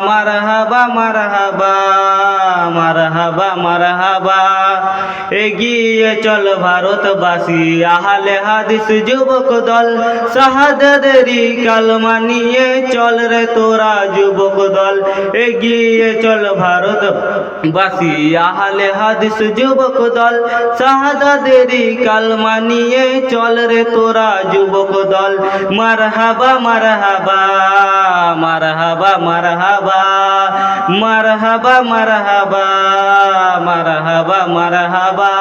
মারহাবা মারহাবা মারহাবা মারহাবা। এগিয়ে চল ভারতবাসী, আহলে হাদিস যুবক দল। শাহাদাতেরই কালমা নিয়ে চল রে তোরা যুবক দল। এগিয়ে চল ভারতবাসী, আহলে হাদিস যুবক দল। শাহাদাতেরই কালমা নিয়ে চল রে তোরা যুবক দল। মারহাবা মারহাবা মারহাবা মারহাবা মারহাবা মারহাবা মারহাবা মারহাবা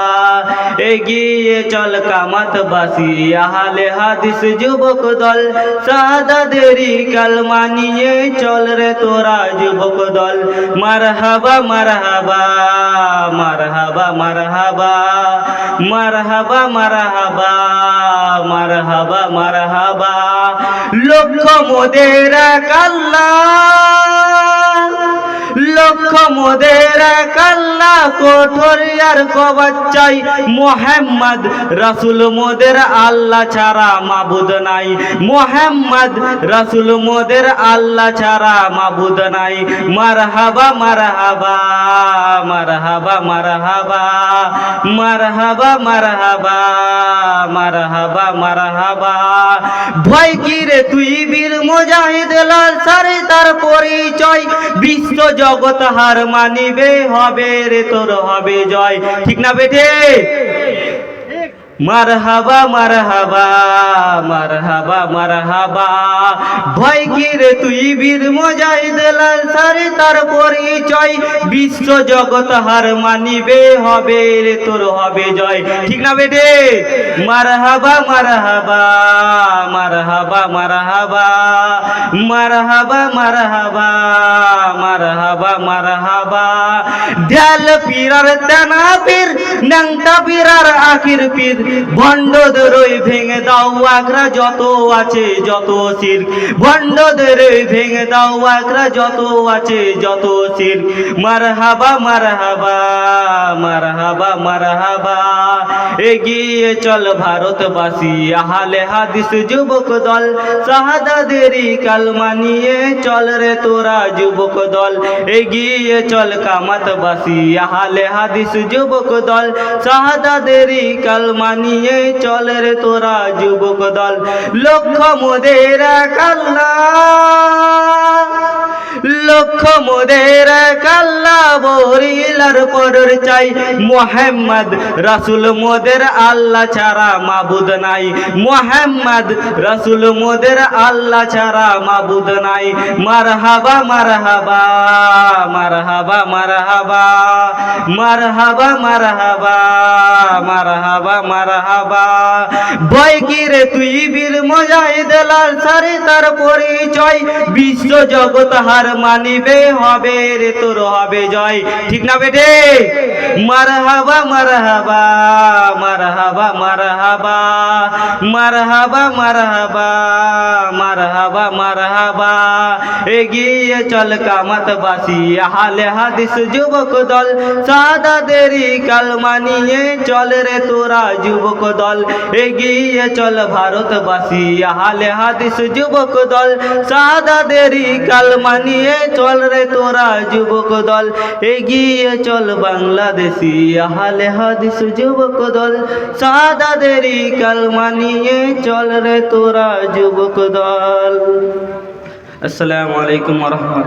এগিয়ে চল কামাতবাসী আহলে হাদিস যুবক দল। সাদাদেরই কালমা নিয়ে চল রে তোরা যুবক দল। মারহাবা মারহাবা মারহাবা মারহাবা মারহাবা মারহাবা মারহাবা মারহাবা। লক্ষ মোদের মোহাম্মদ রাসুল মোদের আল্লাহ ছাড়া মাবুদ মোহাম্মদ রাসুল মোদের আল্লাহ ছাড়া মাবুদ মারহাবা মারহাবা। মারহাবা মারহাবা মারহাবা মারহাবা মারহাবা মারহাবা। ভয় কি রে তুই বীর মুজাহিদ লাল সারে তার পরিচয় বিশ্ব জগৎ হার মানিবে, হবে রে তোর, হবে জয়। ঠিক না বেটে মারহাবা মারহাবা মারহাবা মারহাবা। ভয় কি রে তুই বীর মুজাহিদ লাল সারে তার পরিচয়। বিশ্ব জগৎ হার মানিবে, হবে রে তোর, হবে জয়। ঠিক না বেটে? মারহাবা মারহাবা মারহাবা মারহাবা মারহাবা মারহাবা মারহাবা মারহাবা। ঢাল পীরার তেনা পীর নাংটা পীরার আখির পীর। ভণ্ডদের ভেঙে দাও, আগ্রা যত আছে, যত শির ভণ্ডদের ভেঙে দাও, আগ্রা যত আছে, যত শির মারহাবা মারহাবা মারহাবা মারহাবা। এগিয়ে চল ভারতবাসী, আহালে হাদিস যুবক দল। শাহাদাদেরই কালমা নিয়ে চল রে তোরা যুবক দল। এগিয়ে চল কামাতবাসী, আহালে হাদিস যুবক দল। শাহাদাদেরই কালমা নিয়ে চলে রে তোরা যুবক দল। লক্ষ মোদের কাল্লা। লক্ষ মোদের কাল্লা বরিলার পরর চাই। মোহাম্মদ রাসুল মোদের আল্লাহ ছাড়া মাবুদ নাই। মোহাম্মদ রাসুল মোদের আল্লাহ ছাড়া মাবুদ নাই। মারহাবা মারহাবা মারহাবা মারহাবা মারহাবা মারহাবা মারহাবা মারহাবা। ভয় কি রে তুই বীর মজাহিদ লাল সারে তার পরিচয় বিশ্ব জগৎ হার মানিবে, হবে রে তোর, হবে জয়। ঠিক না বেটে মারহাবা মারহাবা মারহাবা মারহাবা মারহাবা মারহাবা মারহাবা মারহাবা এগিয়ে চল কামাতবাসী আহালে হাদিস যুবক দল সাদাদেরই কালমা নিয়ে চল রে তোরা যুবক দল এগিয়ে চল ভারতবাসী আহালে হাদিস যুবক দল সাদাদেরই কালমা নিয়ে চল রে তোরা যুবক দল এগিয়ে চল বাংলাদেশি, আহালে হাদিস যুবক দল। সাদাদেরই কালমা নিয়ে চল রে তোরা যুবক দল। আসসালামু আলাইকুম রহমতুল্লাহ।